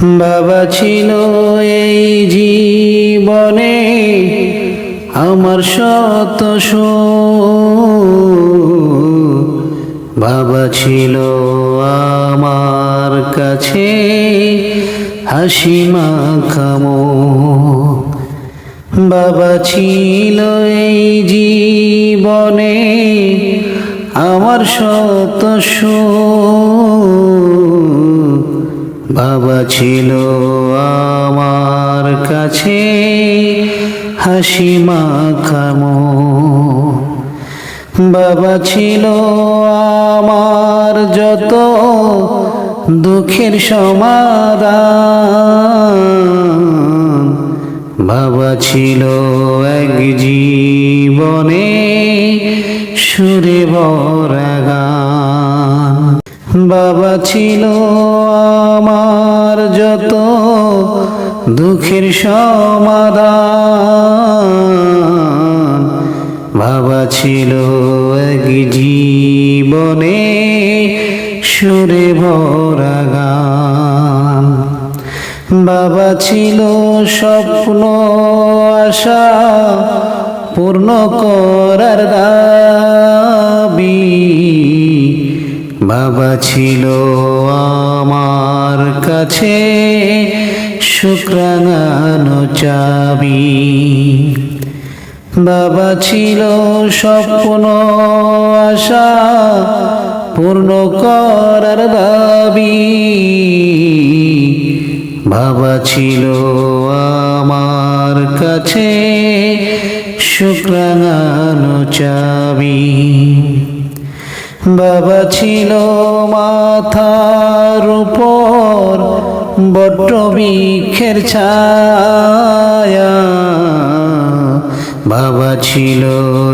বাবা ছিল এই জীবনে আমার শত। বাবা ছিল আমার কাছে হাসি মাখামো বাবা ছিল এই জীবনে আমার শত সুখ। বাবা ছিল আমার কাছে হাসি মাখামো। বাবা ছিল আমার যত দুঃখের সমাধান। বাবা ছিল এক জীবনে সুরে ভরা গান। বাবা ছিল আমার যত দুঃখের সমাধান। বাবা ছিল এক জীবনে সুরে ভরা গান। বাবা ছিল স্বপ্ন আশা পূর্ণ করার দাবি বাবা ছিল আমার কাছে শুক্রাঙ্গানো চাবি। বাবা ছিল স্বপ্ন, আশা পূর্ণ করার দাবি। বাবা ছিল আমার কাছে শুক্রাঙ্গানো চাবি। বাবা ছিল মাথার উপর বড্ড বৃক্ষের ছায়া। বাবা ছিল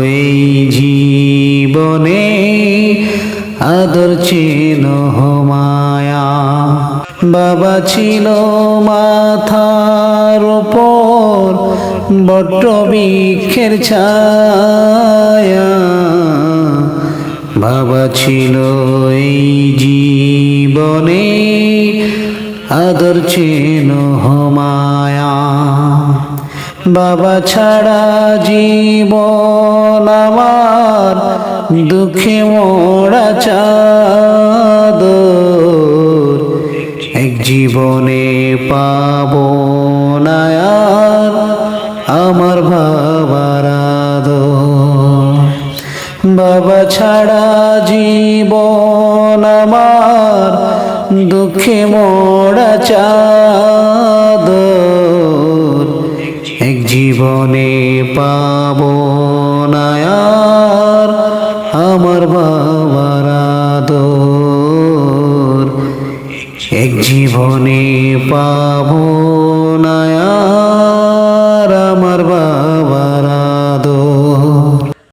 এই জীবনে আদর চেন মায়া। বাবা ছিল মাথার উপর বড্ড বৃক্ষের ছায়া। বাবা ছিল এই জীবনে, আদর চেন মায়া বাবা ছাড়া জীবন আমার দুঃখে মোড়া চাদর। এক জীবনে পাব না আমার বাবার বাবা ছাড়া জীবন আমার দুঃখে মোড়া চাদর। এক জীবনে পাব না